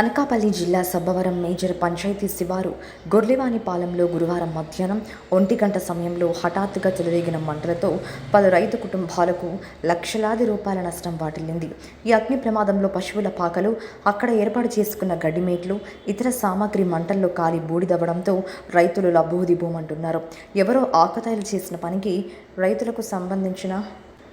అనకాపల్లి జిల్లా సబ్బవరం మేజర్ పంచాయతీ శివారు గొర్లెవానిపాలెంలో గురువారం మధ్యాహ్నం ఒంటి గంట సమయంలో హఠాత్తుగా చెలరేగిన మంటలతో పలు రైతు కుటుంబాలకు లక్షలాది రూపాయల నష్టం వాటిల్లింది. ఈ అగ్ని ప్రమాదంలో పశువుల పాకలు అక్కడ ఏర్పాటు చేసుకున్న గడ్డిమేట్లు ఇతర సామాగ్రి మంటల్లో కాలి బూడిదవ్వడంతో రైతులు లబ్బోదిబోమంటున్నారు ఎవరో ఆకతాయిలు చేసిన పనికి రైతులకు సంబంధించిన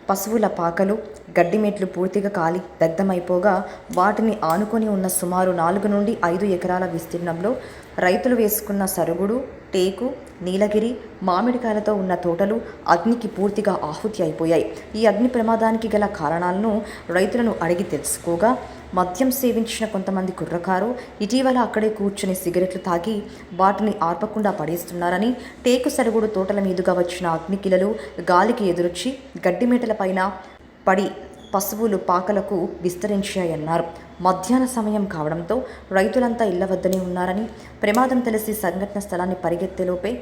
పశువుల పాకలు గడ్డిమెట్లు పూర్తిగా కాలి దగ్ధమైపోగా వాటిని ఆనుకొని ఉన్న సుమారు నాలుగు నుండి ఐదు ఎకరాల విస్తీర్ణంలో రైతులు వేసుకున్న సరుగుడు టేకు నీలగిరి మామిడికాయలతో ఉన్న తోటలు అగ్నికి పూర్తిగా ఆహుతి అయిపోయాయి. ఈ అగ్ని ప్రమాదానికి గల కారణాలను రైతులను అడిగి తెలుసుకోగా మద్యం సేవించిన కొంతమంది కుర్రకారు ఇటీవల అక్కడే కూర్చుని సిగరెట్లు తాగి వాటిని ఆర్పకుండా పడేస్తున్నారని టేకు సరుగుడు తోటల మీదుగా వచ్చిన అగ్నికిలలు గాలికి ఎదురొచ్చి గడ్డిమేటలపైన పడి పశువులు పాకలకు విస్తరించాయన్నారు. మధ్యాహ్న సమయం కావడంతో రైతులంతా ఇళ్ళ వద్దనే ఉన్నారని ప్రమాదం తెలిసి సంఘటన స్థలాన్ని పరిగెత్తేలోపే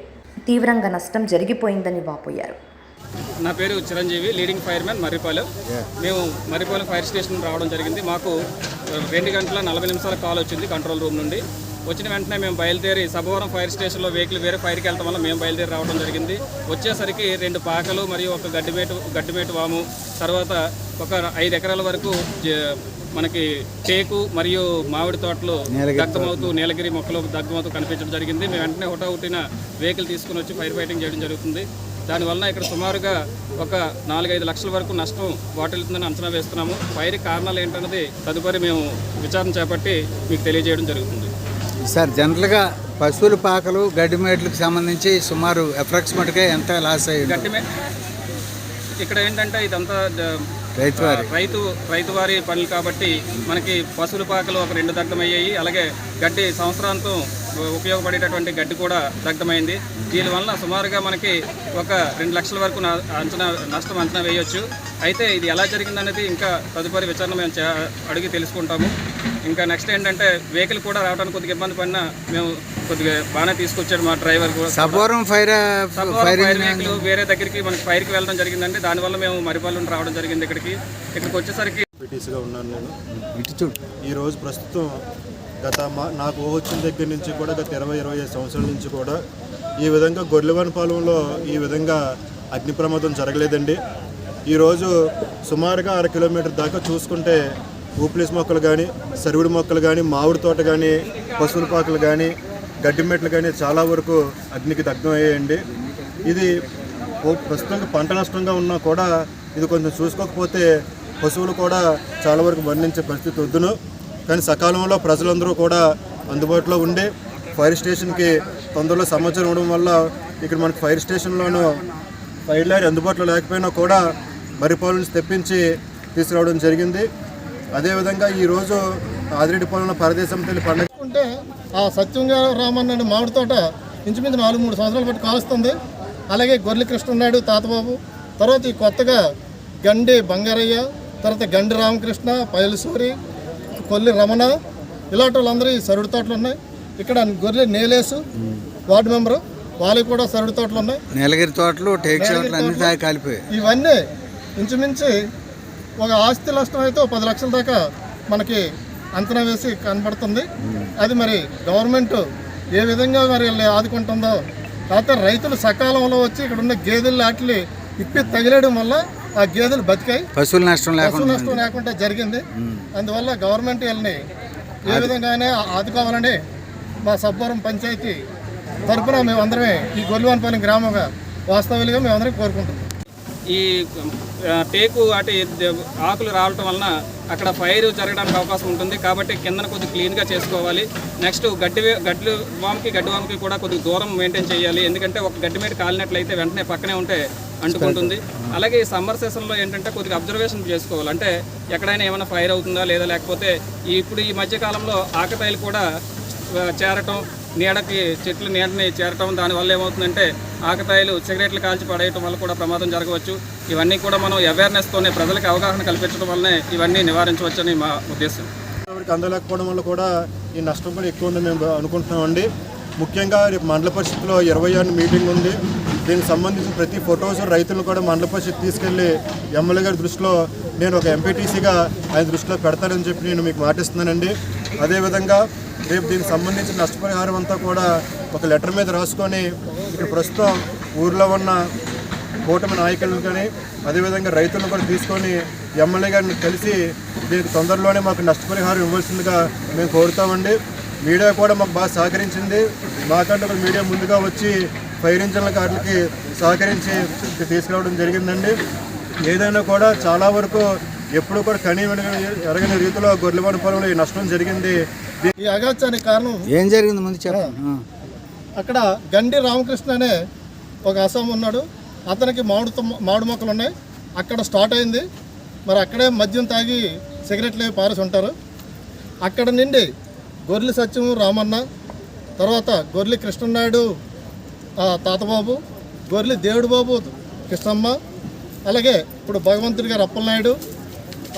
తీవ్రంగా నష్టం జరిగిపోయిందని వాపోయారు. నా పేరు చిరంజీవి లీడింగ్ ఫైర్మెన్ మర్రిపాలెం. మేము మర్రిపాలెం ఫైర్ స్టేషన్ రావడం జరిగింది. మాకు రెండు గంటల నలభై నిమిషాల కాల్ వచ్చింది కంట్రోల్ రూమ్ నుండి. వచ్చిన వెంటనే మేము బయలుదేరి సభవరం ఫైర్ స్టేషన్లో వెహికల్ వేరే ఫైర్కి వెళ్ళడం వల్ల మేము బయలుదేరి రావడం జరిగింది. వచ్చేసరికి రెండు పాకలు మరియు ఒక గడ్డిమేటు గడ్డిమేటు వాము తర్వాత ఒక ఐదు ఎకరాల వరకు మనకి టేకు మరియు మామిడి తోటలు దగ్ధమవుతూ నీలగిరి మొక్కలు దగ్ధమవుతూ కనిపించడం జరిగింది. మేము వెంటనే హుటాహుటిన వెహికల్ తీసుకుని వచ్చి ఫైర్ ఫైటింగ్ చేయడం జరుగుతుంది. దానివల్ల ఇక్కడ సుమారుగా ఒక నాలుగైదు లక్షల వరకు నష్టం వాటిల్తుందని అంచనా వేస్తున్నాము. ఫైర్ కారణాలు ఏంటన్నది తదుపరి మేము విచారణ చేపట్టి మీకు తెలియజేయడం జరుగుతుంది. సార్ జనరల్గా పశువుల పాకలు గడ్డి మేట్లకు సంబంధించి సుమారు అప్రాక్సిమేట్గా ఎంత లాస్ అయ్యింది గట్టి మే- ఇక్కడ ఏంటంటే ఇదంతా ద- రైతు వారి. రైతు రైతు వారి పనులు కాబట్టి మనకి పశువుల పాకలు ఒక రెండు దగ్ధమయ్యాయి అలాగే గడ్డి సంవత్సరాంతం ఉపయోగపడేటటువంటి గడ్డి కూడా దగ్ధమైంది. దీనివల్ల సుమారుగా మనకి ఒక రెండు లక్షల వరకు నా- అంచనా నష్టం అంచనా వేయొచ్చు. అయితే ఇది ఎలా జరిగిందనేది ఇంకా తదుపరి విచారణ మేము అడిగి తెలుసుకుంటాము. ఇంకా నెక్స్ట్ ఏంటంటే వెహికల్ కూడా రావడానికి కొద్దిగా ఇబ్బంది పడినా మేము కొద్దిగా బాగానే తీసుకొచ్చాడు మా డ్రైవర్ కూడా. ఫైర్ వెహికల్ వేరే దగ్గరికి మనకి ఫైర్కి వెళ్ళడం జరిగిందండి. దానివల్ల మేము మరిపాలెం రావడం జరిగింది ఇక్కడికి. ఇక్కడికి వచ్చేసరికి పిటిసిగా ఉన్నాను నేను. చూడు. ఈరోజు ప్రస్తుతం గత మా నాకు వచ్చిన దగ్గర నుంచి కూడా గత ఇరవై ఇరవై ఐదు సంవత్సరాల నుంచి కూడా ఈ విధంగా గొర్రెవనపాలెంలో ఈ విధంగా అగ్ని ప్రమాదం జరగలేదండి. ఈరోజు సుమారుగా అర కిలోమీటర్ దాకా చూసుకుంటే ఊపిలిస్ మొక్కలు కానీ సరివుడి మొక్కలు కానీ మామిడి తోట కానీ పశువుల పాకలు కానీ గడ్డి మెట్లు కానీ చాలా వరకు అగ్నికి దగ్ధం అయ్యాయండి ఇది ప్రస్తుతంగా పంట నష్టంగా ఉన్నా కూడా ఇది కొంచెం చూసుకోకపోతే పశువులు కూడా చాలా వరకు మరణించే పరిస్థితి వద్దును. కానీ సకాలంలో ప్రజలందరూ కూడా అందుబాటులో ఉండి ఫైర్ స్టేషన్కి తొందరలో సమాచారం ఇవ్వడం వల్ల ఇక్కడ మనకు ఫైర్ స్టేషన్లోనూ ఫైర్ లారీ అందుబాటులో లేకపోయినా కూడా మరిపాలు నుంచి తెప్పించి తీసుకురావడం జరిగింది. అదేవిధంగా ఈరోజు ఆదిరెడ్డిపాలెంలో పరదేశం తల్లి పండుగ ఉంటే ఆ సత్యంగా రామన్ మామిడి తోట ఇంచుమించు నాలుగు మూడు సంవత్సరాలు బట్టి కాలుస్తుంది. అలాగే గొర్రెల కృష్ణ తాతబాబు. తర్వాత ఈ కొత్తగా గండి బంగారయ్య తర్వాత గండి రామకృష్ణ పైలసూరి కొల్లి రమణ ఇలాంటి వాళ్ళందరూ ఈ సరుడు తోటలు ఉన్నాయి. ఇక్కడ గొర్రె నేలేసు వార్డు మెంబరు వాళ్ళకి కూడా సరుడు తోటలు ఉన్నాయి. నీలగిరి తోటలు టేక్ తోటలు అన్ని దాకా కాలిపోయాయి. ఇవన్నీ ఇంచుమించి ఒక ఆస్తి నష్టం అయితే పది లక్షల దాకా మనకి అంచనా వేసి కనబడుతుంది. అది మరి గవర్నమెంట్ ఏ విధంగా మరి ఆదుకుంటుందో కాకపోతే రైతులు సకాలంలో వచ్చి ఇక్కడ ఉన్న గేదెలు వాటిని ఇప్పి తగిలేయడం వల్ల ఆ గేదెలు బతికాయి. పశువుల నష్టం నష్టం లేకుండా జరిగింది. అందువల్ల గవర్నమెంట్ వీళ్ళని ఏ విధంగానే ఆదుకోవాలని మా సబ్బవరం పంచాయతీ తరపున మేమందరమే ఈ గొల్లివానపాలెం గ్రామంగా వాస్తవులుగా మేమందరం కోరుకుంటున్నాం. ఈ టేకు వాటి ద- ఆకులు రావటం వలన అక్కడ ఫైర్ జరగడానికి అవకాశం ఉంటుంది. కాబట్టి కిందన కొద్దిగా క్లీన్గా చేసుకోవాలి. నెక్స్ట్ గడ్డి గడ్డి వాముకి గడ్డి వాముకి కూడా కొద్దిగా దూరం మెయింటైన్ చేయాలి. ఎందుకంటే ఒక గడ్డి మీద కాలినట్లయితే వెంటనే పక్కనే ఉంటే అంటుకుంటుంది. అలాగే ఈ సమ్మర్ సెషన్లో ఏంటంటే కొద్దిగా అబ్జర్వేషన్ చేసుకోవాలి. అంటే ఎక్కడైనా ఏమైనా ఫైర్ అవుతుందా లేదా లేకపోతే ఈ ఇప్పుడు ఈ మధ్య కాలంలో ఆకతాయిలు కూడా చేరటం నీడకి చెట్లు నీడని చేరటం దానివల్ల ఏమవుతుందంటే ఆకతాయిలు సిగరెట్లు కాల్చి పడేయటం వల్ల కూడా ప్రమాదం జరగవచ్చు. ఇవన్నీ కూడా మనం అవేర్నెస్తోనే ప్రజలకు అవగాహన కల్పించడం వల్లనే ఇవన్నీ నివారించవచ్చని మా ఉద్దేశం. ఎవరికి అందలేకపోవడం వల్ల కూడా ఈ నష్టం కూడా ఎక్కువ ఉందని మేము అనుకుంటున్నామండి. ముఖ్యంగా రేపు మండల పరిషత్లో ఇరవై ఆరు మీటింగ్ ఉంది. దీనికి సంబంధించిన ప్రతి ఫొటోస్ రైతులు కూడా మండల పరిషత్ తీసుకెళ్ళి ఎమ్మెల్యే గారి దృష్టిలో నేను ఒక ఎంపీటీసీగా ఆయన దృష్టిలో పెడతానని చెప్పి నేను మీకు మాటిస్తున్నానండి. అదేవిధంగా రేపు దీనికి సంబంధించిన నష్టపరిహారం అంతా కూడా ఒక లెటర్ మీద రాసుకొని ఇక్కడ ప్రస్తుతం ఊర్లో ఉన్న కూటమి నాయకులను కానీ అదేవిధంగా రైతులను కూడా తీసుకొని ఎమ్మెల్యే గారిని కలిసి దీనికి తొందరలోనే మాకు నష్టపరిహారం ఇవ్వాల్సిందిగా మేము కోరుతామండి. మీడియా కూడా మాకు బాగా సహకరించింది. మాకంటే ఒక మీడియా ముందుగా వచ్చి ఫైర్ ఇంజన్ల కార్లకి సహకరించి తీసుకురావడం జరిగిందండి. ఏదైనా కూడా చాలా వరకు ఎప్పుడు కూడా కనీ ఎరగని రీతిలో గొర్రెలవాడి పొలంలో ఈ నష్టం జరిగింది. ఈ అగాచానికి కారణం ఏం జరిగింది ముందు చెప్పండి ఆ. అక్కడ గండి రామకృష్ణ అనే ఒక అస్సాం ఉన్నాడు. అతనికి మామిడి తుమ్మ- మామిడి మొక్కలు ఉన్నాయి. అక్కడ స్టార్ట్ అయింది. మరి అక్కడే మద్యం తాగి సిగరెట్లు అవి పారేసి ఉంటారు. అక్కడ నుండి గొర్రెల సత్యము రామన్న తర్వాత గొర్రెల కృష్ణనాయుడు తాతబాబు గొర్రెలు దేవుడు బాబు కృష్ణమ్మ అలాగే ఇప్పుడు భగవంతుడి గారు అప్పలనాయుడు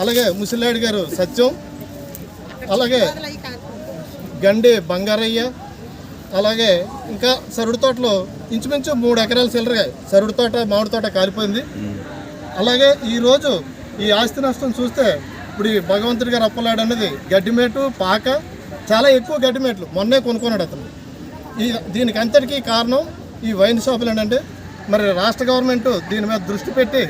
అలాగే ముసిలాయుడు గారు సత్యం అలాగే గండి బంగారయ్య అలాగే ఇంకా సరుడు తోటలో ఇంచుమించు మూడు ఎకరాలు చిల్లరగా సరుడు తోట మామిడి తోట కాలిపోయింది. అలాగే ఈరోజు ఈ ఆస్తి నష్టం చూస్తే ఇప్పుడు ఈ భగవంతుడి గారు అప్పలాడు అనేది గడ్డిమేటు పాక చాలా ఎక్కువ గడ్డిమేట్లు మొన్నే కొనుక్కున్నాడు అతను. ఈ దీనికి అంతటికీ కారణం ఈ వైన్ షాపులేనండి మరి రాష్ట్ర గవర్నమెంట్ దీని మీద దృష్టి పెట్టి